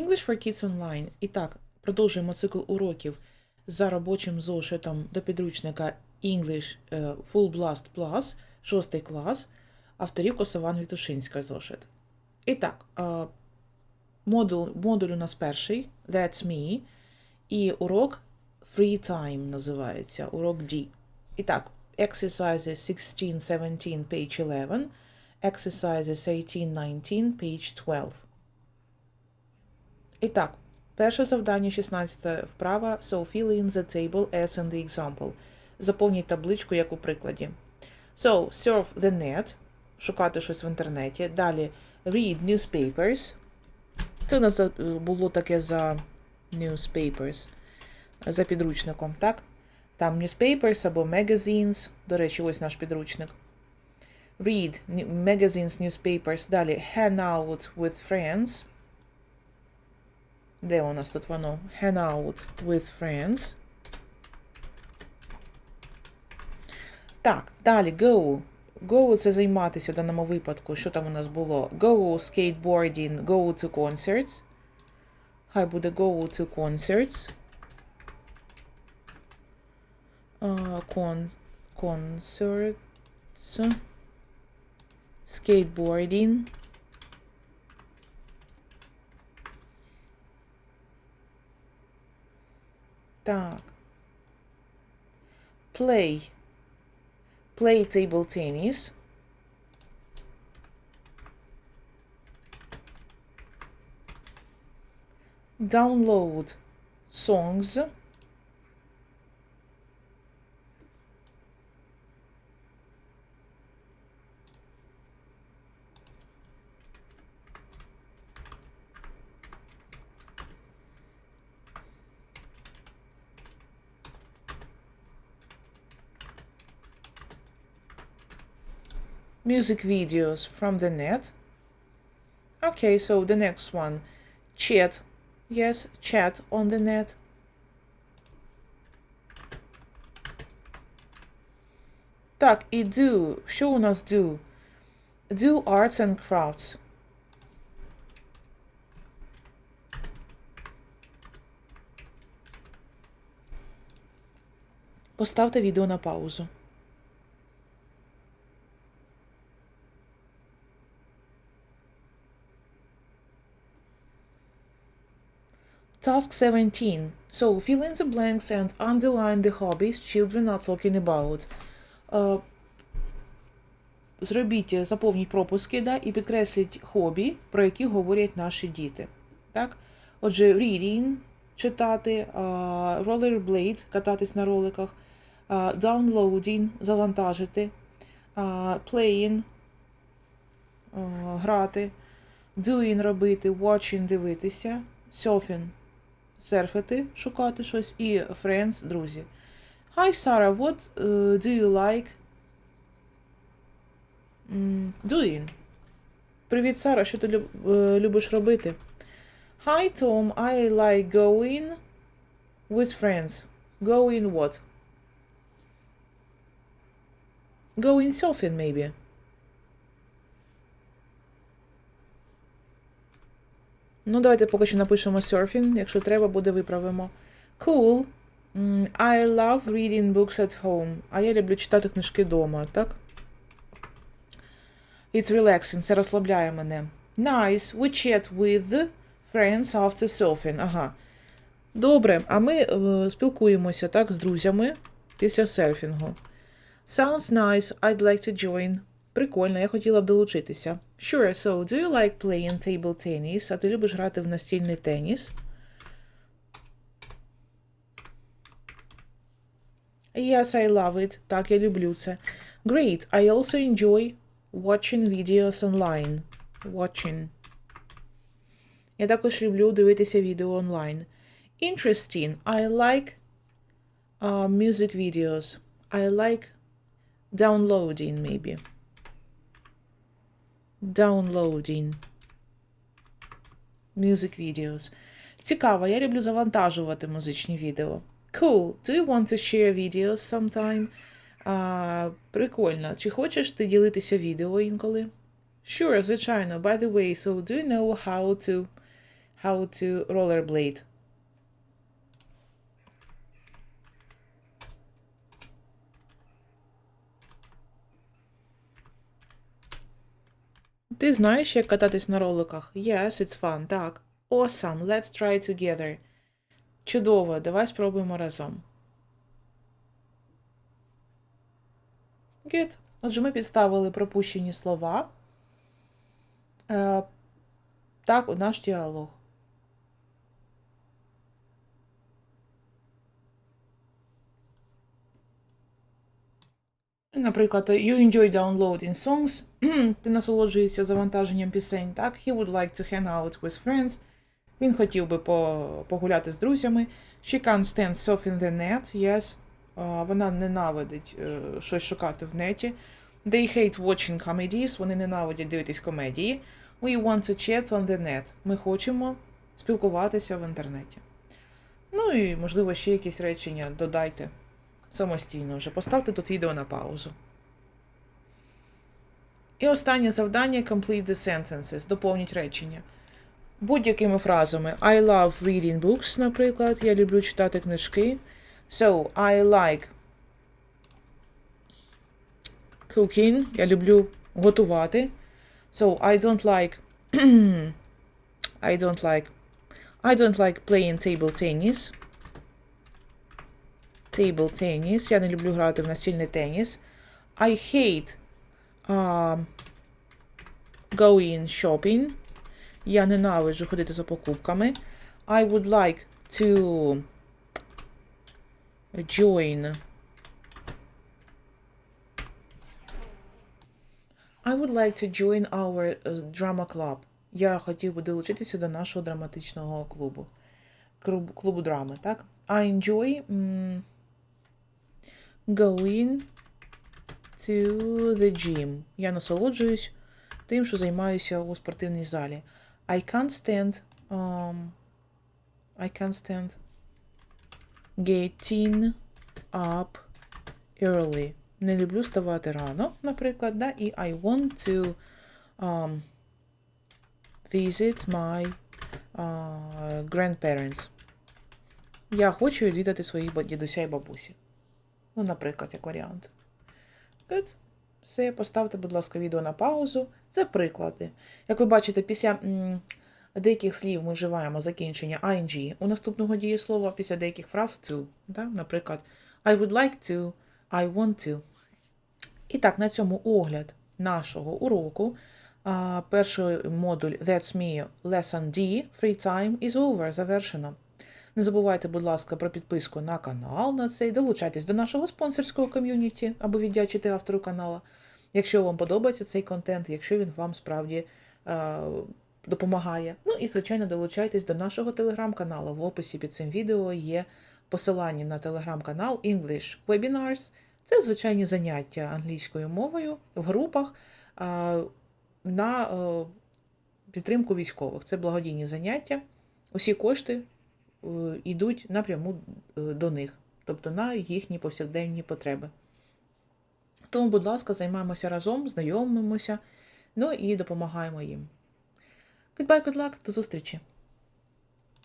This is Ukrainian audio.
English for Kids Online. І так, продовжуємо цикл уроків за робочим зошитом до підручника English е, Full Blast Plus, 6 клас, авторів Косован Вітушинська зошит. І так, е, модуль, модуль у нас перший, That's Me, і урок Free Time називається, урок D. І так, exercises 16, 17, page 11, exercises 18, 19, page 12. І так, перше завдання, 16 вправа, so fill in the table as in the example. Заповніть табличку, як у прикладі. So, surf the net, шукати щось в інтернеті. Далі read newspapers. Це у нас було таке за newspapers, за підручником, так? Там newspapers або magazines. До речі, ось наш підручник. Read magazines, newspapers. Далі hang out with friends. Де у нас тут воно? Hang out with friends. Так, далі go. Go це займатися в даному випадку. Що там у нас було? Go skateboarding, go to concerts. Хай буде go to concerts. Uh, con concerts. Skateboarding. Так. Play. Play table tennis. Download songs. music videos from the net. Okay, so the next one chat. Yes, chat on the net. Так, і do. Що у нас do? Do arts and crafts. Поставте відео на паузу. Task 17. So fill in the blanks and underline the hobbies children are talking about. Е, Зробіть, заповніть пропуски да, і підкресліть хобі, про які говорять наші діти. Так? Отже, reading читати, е, rollerblade кататись на роликах, е, downloading завантажити, е, playing е, грати, doing робити, watching дивитися, surfing серфити, шукати щось, і friends, друзі. Hi, Sarah, what uh, do you like mm, doing? Привіт, Сара, що ти люб- е, любиш робити? Hi, Tom, I like going with friends. Going what? Going surfing, maybe. Ну, давайте поки що напишемо surfing, якщо треба, буде виправимо. Cool. I love reading books at home. А я люблю читати книжки вдома, так? It's relaxing, це розслабляє мене. Nice. We chat with friends after surfing. Ага. Добре, а ми е, спілкуємося, так, з друзями після серфінгу. Sounds nice. I'd like to join. Прикольно, я хотіла б долучитися. Sure, so do you like playing table tennis? А ти любиш грати в настільний теніс? Yes, I love it. Так, я люблю це. Great. I also enjoy watching videos online. Watching. Я також люблю дивитися відео онлайн. Interesting. I like uh, music videos. I like downloading, maybe. Downloading. Music videos. Цікаво, я люблю завантажувати музичні відео. Cool. Do you want to share videos sometime? А, прикольно. Чи хочеш ти ділитися відео інколи? Sure, звичайно. By the way, so do you know how to how to rollerblade. Ти знаєш, як кататись на роликах? Yes, it's fun. Так. Awesome. Let's try together. Чудово. Давай спробуємо разом. Good. Отже, ми підставили пропущені слова. Е, так, у наш діалог. Наприклад, you enjoy downloading songs. Ти насолоджуєшся завантаженням пісень. Так, he would like to hang out with friends. Він хотів би по- погуляти з друзями. She can't stand surfing the net. Yes. Вона ненавидить е, щось шукати в неті. They hate watching comedies. Вони ненавидять дивитись комедії. We want to chat on the net. Ми хочемо спілкуватися в інтернеті. Ну і, можливо, ще якісь речення додайте самостійно вже. Поставте тут відео на паузу. І останнє завдання complete the sentences. Доповніть речення. Будь-якими фразами. I love reading books, наприклад. Я люблю читати книжки. So, I like cooking. Я люблю готувати. So, I don't like I don't like I don't like playing table tennis. Table tennis. Я не люблю грати в настільний теніс. I hate um, going shopping. Я ненавиджу ходити за покупками. I would like to join. I would like to join our uh, drama club. Я хотів би долучитися до нашого драматичного клубу. Клуб- Клубу драми, так? I enjoy going to the gym. Я насолоджуюсь тим, що займаюся у спортивній залі. I can't stand um, I can't stand getting up early. Не люблю ставати рано, наприклад, да? і I want to um, visit my uh, grandparents. Я хочу відвідати своїх дідуся і бабусі. Ну, наприклад, як варіант. Good. Все, поставте, будь ласка, відео на паузу. Це приклади. Як ви бачите, після деяких слів ми вживаємо закінчення ing у наступного дієслова, після деяких фраз to. Да? Наприклад, I would like to, I want to. І так, на цьому огляд нашого уроку. Перший модуль That's Me Lesson D Free Time is over. Завершено. Не забувайте, будь ласка, про підписку на канал на цей. Долучайтесь до нашого спонсорського ком'юніті, аби віддячити автору канала. Якщо вам подобається цей контент, якщо він вам справді е, допомагає. Ну і, звичайно, долучайтесь до нашого телеграм-каналу. В описі під цим відео є посилання на телеграм-канал English Webinars. Це звичайні заняття англійською мовою в групах е, на е, підтримку військових. Це благодійні заняття. Усі кошти йдуть напряму е, до них, тобто на їхні повсякденні потреби. Тому, будь ласка, займаємося разом, знайомимося, ну і допомагаємо їм. Goodbye, good luck, до зустрічі!